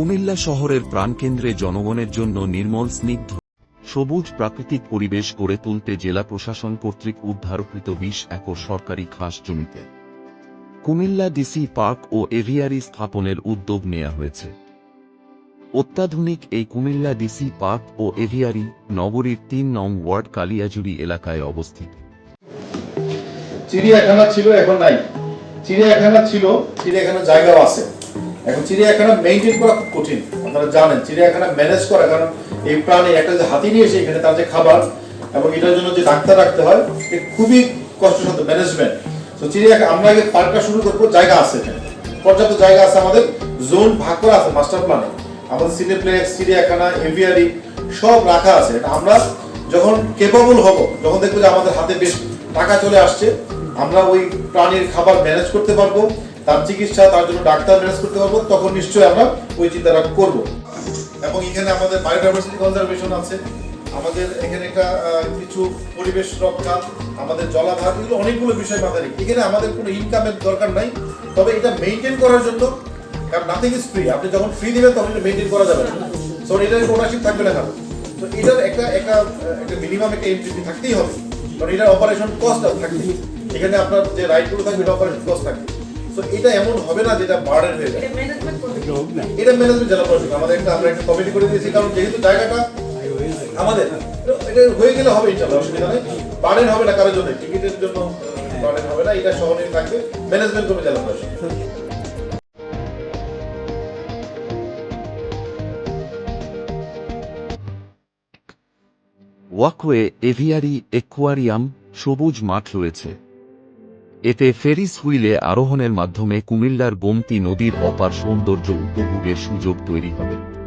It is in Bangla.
কুমিল্লা শহরের প্রাণকেন্দ্রে জনগণের জন্য নির্মল স্নিগ্ধ সবুজ প্রাকৃতিক পরিবেশ গড়ে তুলতে জেলা প্রশাসন কর্তৃক উদ্ধারকৃত বিশ একর সরকারি খাস জমিতে। কুমিল্লা ডিসি পার্ক ও এভিয়ারি স্থাপনের উদ্যোগ নেওয়া হয়েছে। অত্যাধুনিক এই কুমিল্লা ডিসি পার্ক ও এভিয়ারি নগরীর তিন নং ওয়ার্ড কালিয়াজুড়ি এলাকায় অবস্থিত। চিড়িয়াখানা ছিল, এখন নাই। চিড়িয়াখানা ছিল, চিড়িয়াখানার জায়গাও আছে। এখন চিড়িয়াখানা মেনটেন করা খুব কঠিন, আপনারা জানেন। চিড়িয়াখানা ম্যানেজ করা, কারণ এই প্রাণী একটা যে হাতি নিয়ে এসে এখানে তার যে খাবার এবং এটার জন্য যে ডাক্তার রাখতে হয়, এ খুবই কষ্টসাধ্য ম্যানেজমেন্ট তো চিড়িয়াখানা আমরা আগে পার্কটা শুরু করব, জায়গা আছে পর্যাপ্ত জায়গা আছে আমাদের জোন ভাগ করা আছে মাস্টার প্ল্যানে আমাদের সিনেপ্লেক্স চিড়িয়াখানা এভিয়ারি সব রাখা আছে। এটা আমরা যখন কেপাবল হব যখন দেখব যে আমাদের হাতে বেশ টাকা চলে আসছে। আমরা ওই প্রাণীর খাবার ম্যানেজ করতে পারব। তার চিকিৎসা, তার জন্য ডাক্তার ম্যানেজ করতে পারব, তখন নিশ্চয়ই আমরা ওই চিন্তাটা করব। এবং এখানে আমাদের বায়োডাইভার্সিটি কনজারভেশন আছে। আমাদের এখানে একটা কিছু পরিবেশ রক্ষা, আমাদের জলাধার, এগুলো অনেকগুলো বিষয় মাথায় রেখে। এখানে আমাদের কোনো ইনকামের দরকার নাই। তবে এটা মেনটেন করার জন্য, কারণ নাথিং ইজ ফ্রি আপনি যখন ফ্রি দিবেন, তখন এটা মেনটেন করা যাবে না। এটার ওনারশিপ থাকবে না কারণ তো এটার একটা একটা একটা মিনিমাম একটা এন্ট্রি থাকতেই হবে। কারণ এটার অপারেশন কস্ট থাকবে এখানে আপনার যে রাইটগুলো থাকবে, এটা অপারেশন কস্ট থাকবে। সো এটা এমন হবে না যেটা বার্ডেন হয়ে যায় এটা ম্যানেজমেন্ট জেলা প্রশাসন আমাদের একটা আমরা একটা কমিটি করে দিয়েছি কারণ যেহেতু জায়গাটা আমাদের এটা হয়ে গেলে হবে ইনশাআল্লাহ অসুবিধা নেই। বার্ডেন হবে না কারোর জন্য টিকিটের জন্য বার্ডেন হবে না এটা শহরে থাকবে। ম্যানেজমেন্ট করবে জেলা প্রশাসন ওয়াকওয়ে এভিয়ারি একুয়ারিয়াম সবুজ মাঠ রয়েছে। এতে ফেরিস হুইলে আরোহণের মাধ্যমে কুমিল্লার গোমতী নদীর অপার সৌন্দর্য উপভোগের সুযোগ তৈরি হবে।